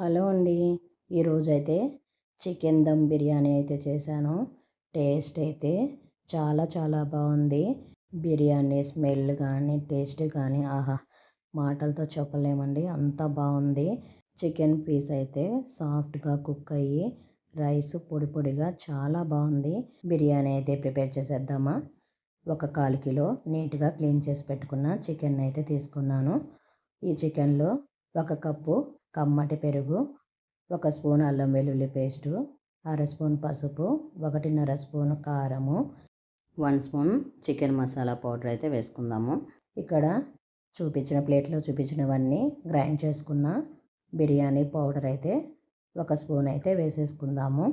Hello అండి. ఈరోజైతే chicken dum biryani అయితే చేశాను. టేస్ట్ అయితే చాలా చాలా బాగుంది బిర్యానీ స్మెల్ కానీ టేస్ట్ కానీ ఆహా! మాటలతో చెప్పలేమండి. అంత బాగుంది చికెన్ పీస్ అయితే సాఫ్ట్గా కుక్ అయ్యి రైస్ పొడి పొడిగా చాలా బాగుంది బిర్యానీ అయితే ప్రిపేర్ చేసేద్దామా? ఒక కాలు కిలో నీట్గా క్లీన్ చేసి పెట్టుకున్న చికెన్ అయితే తీసుకున్నాను. ఈ చికెన్లో ఒక కప్పు కమ్మటి పెరుగు ఒక స్పూన్ అల్లం వెల్లుల్లి పేస్టు అర స్పూన్ పసుపు ఒకటిన్నర స్పూన్ కారము one spoon chicken masala powder అయితే వేసుకుందాము. ఇక్కడ చూపించిన ప్లేట్లో చూపించినవన్నీ గ్రైండ్ చేసుకున్న బిర్యానీ పౌడర్ అయితే ఒక స్పూన్ అయితే వేసేసుకుందాము.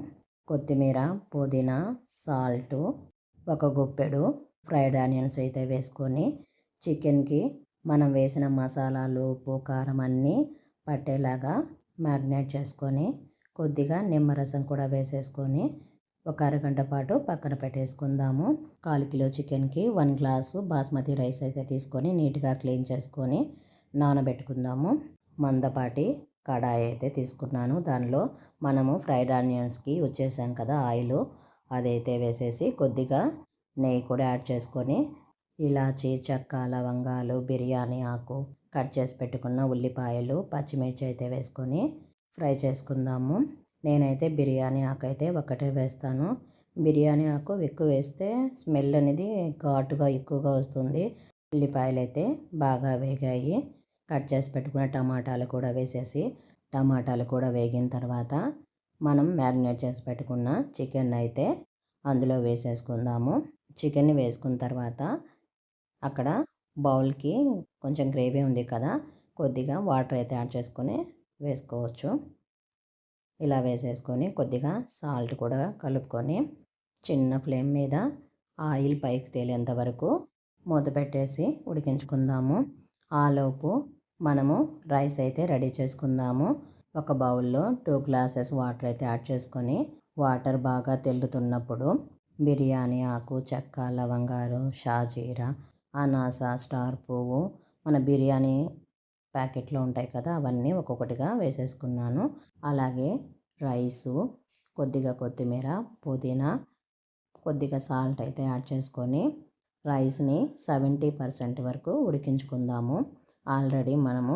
కొత్తిమీర పుదీనా సాల్టు ఒక గుప్పెడు ఫ్రైడ్ ఆనియన్స్ అయితే వేసుకొని చికెన్కి మనం వేసిన మసాలాలు ఉప్పు కారం అన్నీ పట్టేలాగా మ్యాగ్నేట్ చేసుకొని కొద్దిగా నిమ్మరసం కూడా వేసేసుకొని ఒక అరగంట పాటు పక్కన పెట్టేసుకుందాము. కాలు కిలో చికెన్కి వన్ గ్లాసు బాస్మతి రైస్ అయితే తీసుకొని నీట్గా క్లీన్ చేసుకొని నానబెట్టుకుందాము. మందపాటి కడాయి అయితే తీసుకున్నాను. దానిలో మనము ఫ్రైడ్ ఆనియన్స్కి వచ్చేసాం కదా ఆయిల్. అదైతే వేసేసి కొద్దిగా నెయ్యి కూడా యాడ్ చేసుకొని ఇలాచీ చెక్క లవంగాలు బిర్యానీ ఆకు కట్ చేసి పెట్టుకున్న ఉల్లిపాయలు పచ్చిమిర్చి అయితే వేసుకొని ఫ్రై చేసుకుందాము. నేనైతే బిర్యానీ ఆకు అయితే ఒకటే వేస్తాను. బిర్యానీ ఆకు ఎక్కువ వేస్తే స్మెల్ అనేది ఘాటుగా ఎక్కువగా వస్తుంది. ఉల్లిపాయలు అయితే బాగా వేగాయి. కట్ చేసి పెట్టుకున్న టమాటాలు కూడా వేసేసి టమాటాలు కూడా వేగిన తర్వాత మనం మ్యారినేట్ చేసి పెట్టుకున్న చికెన్ అయితే అందులో వేసేసుకుందాము. చికెన్ని వేసుకున్న తర్వాత అక్కడ బౌల్కి కొంచెం గ్రేవీ ఉంది కదా కొద్దిగా వాటర్ అయితే యాడ్ చేసుకొని వేసుకోవచ్చు. ఇలా వేసేసుకొని కొద్దిగా సాల్ట్ కూడా కలుపుకొని చిన్న ఫ్లేమ్ మీద ఆయిల్ పైకి తేలేంత వరకు మూత పెట్టేసి ఉడికించుకుందాము. ఆలోపు మనము రైస్ అయితే రెడీ చేసుకుందాము. ఒక బౌల్లో టూ గ్లాసెస్ వాటర్ అయితే యాడ్ చేసుకొని వాటర్ బాగా తెల్లుతున్నప్పుడు బిర్యానీ ఆకు చెక్క లవంగాలు షాజీరా అనాస స్టార్ పువ్వు మన బిర్యానీ ప్యాకెట్లో ఉంటాయి కదా అవన్నీ ఒక్కొక్కటిగా వేసేసుకున్నాను. అలాగే రైసు కొద్దిగా కొత్తిమీర పుదీనా కొద్దిగా సాల్ట్ అయితే యాడ్ చేసుకొని రైస్ని సెవెంటీ పర్సెంట్ వరకు ఉడికించుకుందాము. ఆల్రెడీ మనము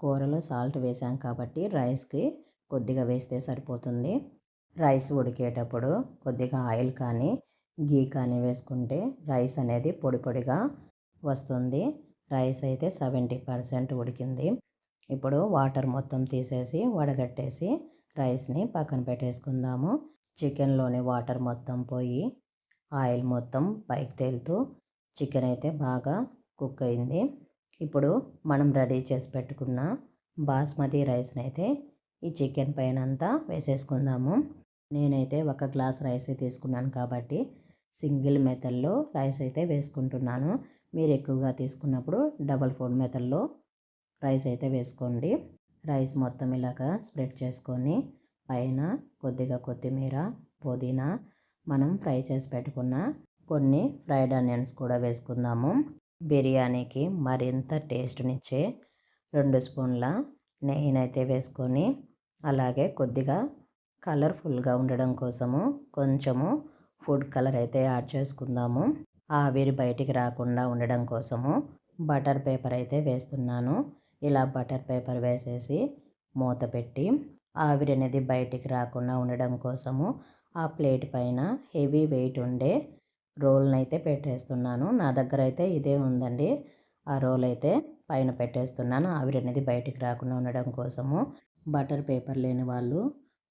కూరలో సాల్ట్ వేసాం కాబట్టి రైస్కి కొద్దిగా వేస్తే సరిపోతుంది. రైస్ ఉడికేటప్పుడు కొద్దిగా ఆయిల్ కానీ గీ కానీ వేసుకుంటే రైస్ అనేది పొడి పొడిగా వస్తుంది. రైస్ అయితే సెవెంటీ పర్సెంట్ ఉడికింది. ఇప్పుడు వాటర్ మొత్తం తీసేసి వడగట్టేసి రైస్ని పక్కన పెట్టేసుకుందాము. చికెన్లోని వాటర్ మొత్తం పోయి ఆయిల్ మొత్తం పైకి తేలుతూ చికెన్ అయితే బాగా కుక్ అయింది. ఇప్పుడు మనం రెడీ చేసి పెట్టుకున్న బాస్మతి రైస్ని అయితే ఈ చికెన్ పైన అంతా వేసేసుకుందాము. నేనైతే ఒక గ్లాస్ రైస్ తీసుకున్నాను కాబట్టి సింగిల్ మెథడ్లో రైస్ అయితే వేసుకుంటున్నాను. మీరు ఎక్కువగా తీసుకున్నప్పుడు డబల్ ఫోర్ మెథడ్లో రైస్ అయితే వేసుకోండి. రైస్ మొత్తం ఇలాగా స్ప్రెడ్ చేసుకొని పైన కొద్దిగా కొత్తిమీర పుదీనా మనం ఫ్రై చేసి పెట్టుకున్న కొన్ని ఫ్రైడ్ ఆనియన్స్ కూడా వేసుకుందాము. బిర్యానీకి మరింత టేస్ట్నిచ్చే రెండు స్పూన్ల నెయ్యినైతే వేసుకొని అలాగే కొద్దిగా కలర్ఫుల్గా ఉండడం కోసము కొంచెము ఫుడ్ కలర్ అయితే యాడ్ చేసుకుందాము. ఆవిరి బయటికి రాకుండా ఉండడం కోసము బటర్ పేపర్ అయితే వేస్తున్నాను. ఇలా బటర్ పేపర్ వేసేసి మూత పెట్టి ఆవిరి అనేది బయటికి రాకుండా ఉండడం కోసము ఆ ప్లేట్ పైన హెవీ వెయిట్ ఉండే రోల్ని అయితే పెట్టేస్తున్నాను. నా దగ్గర అయితే ఇదే ఉందండి. ఆ రోల్ అయితే పైన పెట్టేస్తున్నాను. ఆవిరి అనేది బయటికి రాకుండా ఉండడం కోసము బటర్ పేపర్ లేని వాళ్ళు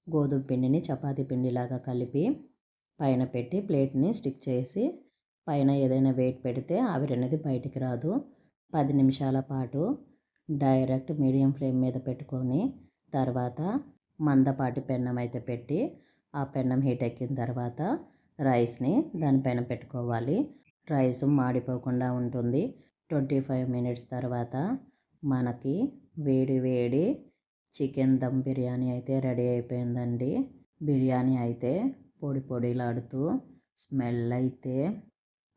గోధుమ పిండిని చపాతీ పిండిలాగా కలిపి పైన పెట్టి ప్లేట్ని స్టిక్ చేసి పైన ఏదైనా వెయిట్ పెడితే ఆవిరి అనేది బయటికి రాదు. పది నిమిషాల పాటు డైరెక్ట్ మీడియం ఫ్లేమ్ మీద పెట్టుకొని తర్వాత మందపాటి పెన్నం అయితే పెట్టి ఆ పెన్నం హీట్ ఎక్కిన తర్వాత రైస్ని దానిపైన పెట్టుకోవాలి. రైస్ మాడిపోకుండా ఉంటుంది. ట్వంటీ ఫైవ్ మినిట్స్ తర్వాత మనకి వేడి వేడి చికెన్ దమ్ బిర్యానీ అయితే రెడీ అయిపోయిందండి. బిర్యానీ అయితే పొడి పొడిలాడుతూ స్మెల్ అయితే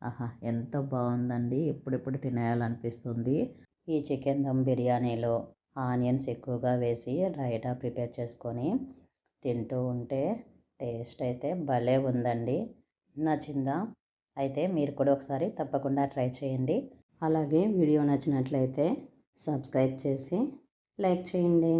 ఆహా ఎంత బాగుందండి. ఎప్పుడెప్పుడు తినేయాలనిపిస్తుంది. ఈ చికెన్ దమ్ బిర్యానీలో ఆనియన్స్ ఎక్కువగా వేసి రైటా ప్రిపేర్ చేసుకొని తింటూ ఉంటే టేస్ట్ అయితే భలే ఉందండి. నచ్చిందా? అయితే మీరు కూడా ఒకసారి తప్పకుండా ట్రై చేయండి. అలాగే వీడియో నచ్చినట్లయితే సబ్స్క్రైబ్ చేసి లైక్ చేయండి.